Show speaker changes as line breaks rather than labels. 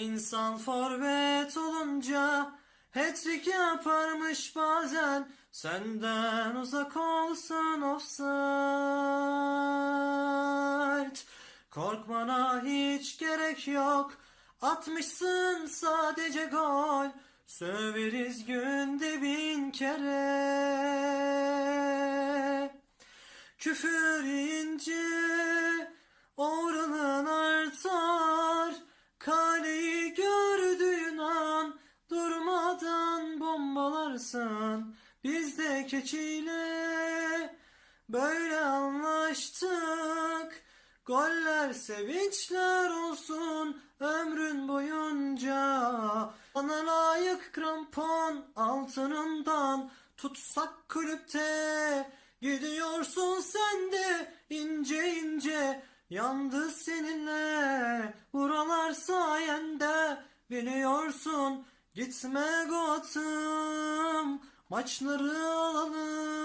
İnsan forvet olunca Hattrick yaparmış bazen. Senden uzak olsun offside Korkmana hiç gerek yok. Atmışsın sadece gol. Söveriz günde bin kere. Küfür ince Oranın bombalarsın Biz de keçiyle Böyle anlaştık. Goller sevinçler olsun ömrün boyunca. Bana layık krampon altınından Tutsak kulüpte. Gidiyorsun sen de ince ince Yandı seninle. Buralar sayende Biliyorsun gitme Gotham Maçları alalım